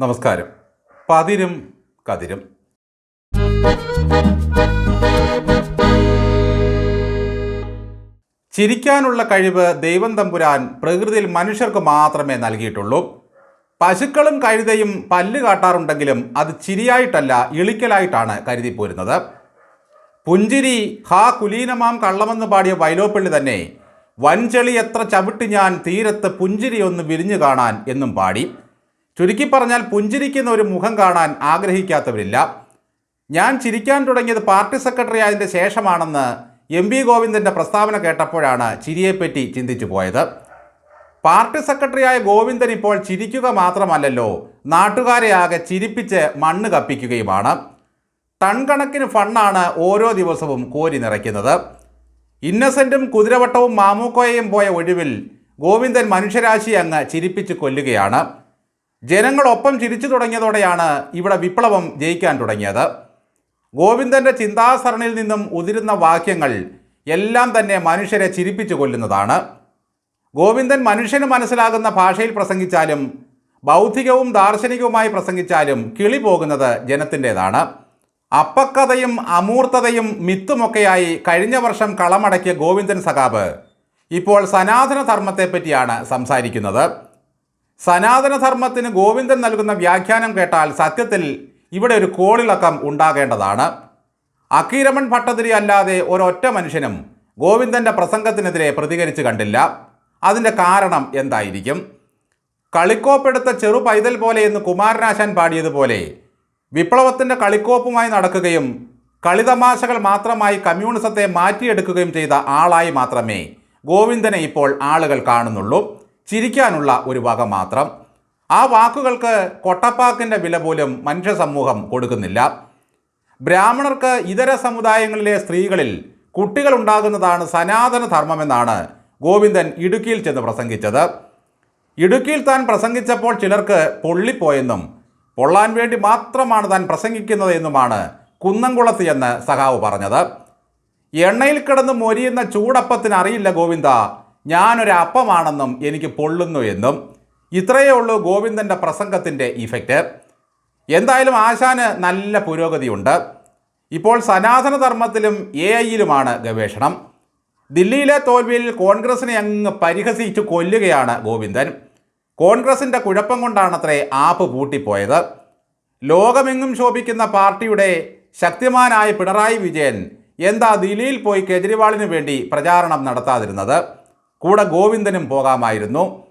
നമസ്കാരം. പതിരും കതിരും. ചിരിക്കാനുള്ള കഴിവ് ദൈവം തമ്പുരാൻ പ്രകൃതിയിൽ മനുഷ്യർക്ക് മാത്രമേ നൽകിയിട്ടുള്ളൂ. പശുക്കളും കഴുതയും പല്ല് കാട്ടാറുണ്ടെങ്കിലും അത് ചിരിയായിട്ടല്ല ഇളിക്കലായിട്ടാണ് കരുതിപ്പോരുന്നത്. പുഞ്ചിരി ഹാ കുലീനമാം കള്ളമെന്ന് പാടിയ വൈലോപ്പള്ളി തന്നെ വൻചെളി എത്ര ചവിട്ടി ഞാൻ തീരത്ത് പുഞ്ചിരി ഒന്ന് വിരിഞ്ഞു കാണാൻ എന്നും പാടി. ചുരുക്കി പറഞ്ഞാൽ പുഞ്ചിരിക്കുന്ന ഒരു മുഖം കാണാൻ ആഗ്രഹിക്കാത്തവരില്ല. ഞാൻ ചിരിക്കാൻ തുടങ്ങിയത് പാർട്ടി സെക്രട്ടറി ആയതിന്റെ ശേഷമാണെന്ന് എം വി ഗോവിന്ദന്റെ പ്രസ്താവന കേട്ടപ്പോഴാണ് ചിരിയെപ്പറ്റി ചിന്തിച്ചു പോയത്. പാർട്ടി സെക്രട്ടറിയായ ഗോവിന്ദൻ ഇപ്പോൾ ചിരിക്കുക മാത്രമല്ലല്ലോ നാട്ടുകാരെ ആകെ ചിരിപ്പിച്ച് മണ്ണ് കപ്പിക്കുകയുമാണ്. ടൺ കണക്കിന് ഫണ്ണാണ് ഓരോ ദിവസവും കോരി നിറയ്ക്കുന്നത്. ഇന്നസെന്റും കുതിരവട്ടവും മാമൂക്കോയയും പോയ ഒഴിവിൽ ഗോവിന്ദൻ മനുഷ്യരാശി അങ്ങ് ചിരിപ്പിച്ച് കൊല്ലുകയാണ്. ജനങ്ങളൊപ്പം ചിരിച്ചു തുടങ്ങിയതോടെയാണ് ഇവിടെ വിപ്ലവം ജയിക്കാൻ തുടങ്ങിയത്. ഗോവിന്ദന്റെ ചിന്താസരണിയിൽ നിന്നും ഉതിരുന്ന വാക്യങ്ങൾ എല്ലാം തന്നെ മനുഷ്യരെ ചിരിപ്പിച്ചു കൊല്ലുന്നതാണ്. ഗോവിന്ദൻ മനുഷ്യന് മനസ്സിലാകുന്ന ഭാഷയിൽ പ്രസംഗിച്ചാലും ബൗദ്ധികവും ദാർശനികവുമായി പ്രസംഗിച്ചാലും കിളി പോകുന്നത് ജനത്തിന്റെതാണ്. അപ്പക്കഥയും അമൂർത്തതയും മിത്തുമൊക്കെയായി കഴിഞ്ഞ വർഷം കളമടക്കിയ ഗോവിന്ദൻ സഖാബ് ഇപ്പോൾ സനാതന ധർമ്മത്തെപ്പറ്റിയാണ് സംസാരിക്കുന്നത്. സനാതനധർമ്മത്തിന് ഗോവിന്ദൻ നൽകുന്ന വ്യാഖ്യാനം കേട്ടാൽ സത്യത്തിൽ ഇവിടെ ഒരു കോളിളക്കം ഉണ്ടാകേണ്ടതാണ്. അക്കീരമൺ ഭട്ടതിരി അല്ലാതെ ഒരൊറ്റ മനുഷ്യനും ഗോവിന്ദന്റെ പ്രസംഗത്തിനെതിരെ പ്രതികരിച്ചു കണ്ടില്ല. അതിന്റെ കാരണം എന്തായിരിക്കും? കളിക്കോപ്പെടുത്ത ചെറു പൈതൽ പോലെ എന്ന് കുമാരനാശാൻ പാടിയതുപോലെ വിപ്ലവത്തിന്റെ കളിക്കോപ്പുമായി നടക്കുകയും കളിതമാശകൾ മാത്രമായി കമ്മ്യൂണിസത്തെ മാറ്റിയെടുക്കുകയും ചെയ്ത ആളായി മാത്രമേ ഗോവിന്ദനെ ഇപ്പോൾ ആളുകൾ കാണുന്നുള്ളൂ. ചിരിക്കാനുള്ള ഒരു വക മാത്രം. ആ വാക്കുകൾക്ക് കൊട്ടപ്പാക്കിന്റെ വില പോലും മനുഷ്യ സമൂഹം കൊടുക്കുന്നില്ല. ബ്രാഹ്മണർക്ക് ഇതര സമുദായങ്ങളിലെ സ്ത്രീകളിൽ കുട്ടികൾ ഉണ്ടാകുന്നതാണ് സനാതന ധർമ്മമെന്നാണ് ഗോവിന്ദൻ ഇടുക്കിയിൽ ചെന്ന് പ്രസംഗിച്ചത്. ഇടുക്കിയിൽ താൻ പ്രസംഗിച്ചപ്പോൾ ചിലർക്ക് പൊള്ളിപ്പോയെന്നും പൊള്ളാൻ വേണ്ടി മാത്രമാണ് താൻ പ്രസംഗിക്കുന്നത് എന്നുമാണ് കുന്നംകുളത്ത് എന്ന് സഖാവ് പറഞ്ഞത്. എണ്ണയിൽ കിടന്ന് മൊരിയുന്ന ചൂടപ്പത്തിനറിയില്ല ഗോവിന്ദ ഞാനൊരു അപ്പമാണെന്നും എനിക്ക് പൊള്ളുന്നു എന്നും. ഇത്രയേ ഉള്ളൂ ഗോവിന്ദന്റെ പ്രസംഗത്തിന്റെ ഇഫക്റ്റ് എന്തായാലും ആശാന് നല്ല പുരോഗതിയുണ്ട്. ഇപ്പോൾ സനാതനധർമ്മത്തിലും എ ഐയിലുമാണ് ഗവേഷണം. ദില്ലിയിലെ തോൽവിയിൽ കോൺഗ്രസിനെ അങ്ങ് പരിഹസിച്ചു കൊല്ലുകയാണ് ഗോവിന്ദൻ. കോൺഗ്രസിന്റെ കുഴപ്പം കൊണ്ടാണത്രേ ആപ്പ് പൂട്ടിപ്പോയത്. ലോകമെങ്ങും ശോഭിക്കുന്ന പാർട്ടിയുടെ ശക്തിമാനായ പിണറായി വിജയൻ എന്താ ദില്ലിയിൽ പോയി കെജ്രിവാളിന് വേണ്ടി പ്രചാരണം നടത്താതിരുന്നത്? കൂടെ ഗോവിന്ദനും പോകാമായിരുന്നു.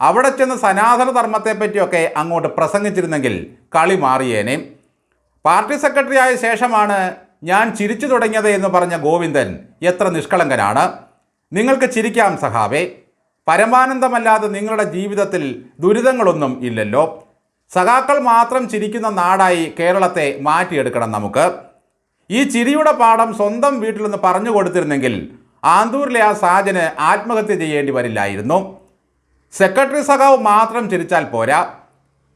അവിടെ ചെന്ന് സനാതന ധർമ്മത്തെപ്പറ്റിയൊക്കെ അങ്ങോട്ട് പ്രസംഗിച്ചിരുന്നെങ്കിൽ കളി മാറിയേനെ. പാർട്ടി സെക്രട്ടറി ആയ ശേഷമാണ് ഞാൻ ചിരിച്ചു തുടങ്ങിയത് എന്ന് പറഞ്ഞ ഗോവിന്ദൻ എത്ര നിഷ്കളങ്കനാണ്. നിങ്ങൾക്ക് ചിരിക്കാം സഹാവേ. പരമാനന്ദമല്ലാതെ നിങ്ങളുടെ ജീവിതത്തിൽ ദുരിതങ്ങളൊന്നും ഇല്ലല്ലോ. സഖാക്കൾ മാത്രം ചിരിക്കുന്ന നാടായി കേരളത്തെ മാറ്റിയെടുക്കണം നമുക്ക്. ഈ ചിരിയുടെ പാഠം സ്വന്തം വീട്ടിൽ നിന്ന് പറഞ്ഞു കൊടുത്തിരുന്നെങ്കിൽ ആന്തൂരിലെ ആ സാജന് ആത്മഹത്യ ചെയ്യേണ്ടി വരില്ലായിരുന്നു. സെക്രട്ടറി സഖാവ് മാത്രം ചിരിച്ചാൽ പോരാ.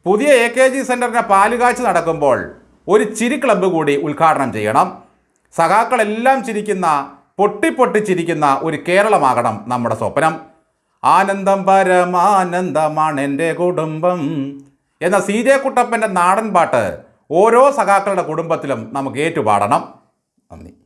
പുതിയ എ കെ ജി സെന്ററിന്റെ പാലുകാച്ച് നടക്കുമ്പോൾ ഒരു ചിരി ക്ലബ്ബ് കൂടി ഉദ്ഘാടനം ചെയ്യണം. സഖാക്കളെല്ലാം ചിരിക്കുന്ന പൊട്ടിപ്പൊട്ടിച്ചിരിക്കുന്ന ഒരു കേരളമാകണം നമ്മുടെ സ്വപ്നം. ആനന്ദം പരമാനന്ദമാണ് എന്റെ കുടുംബം എന്ന സി ജെ കുട്ടപ്പന്റെ നാടൻ പാട്ട് ഓരോ സഖാക്കളുടെ കുടുംബത്തിലും നമുക്ക് ഏറ്റുപാടണം. നന്ദി.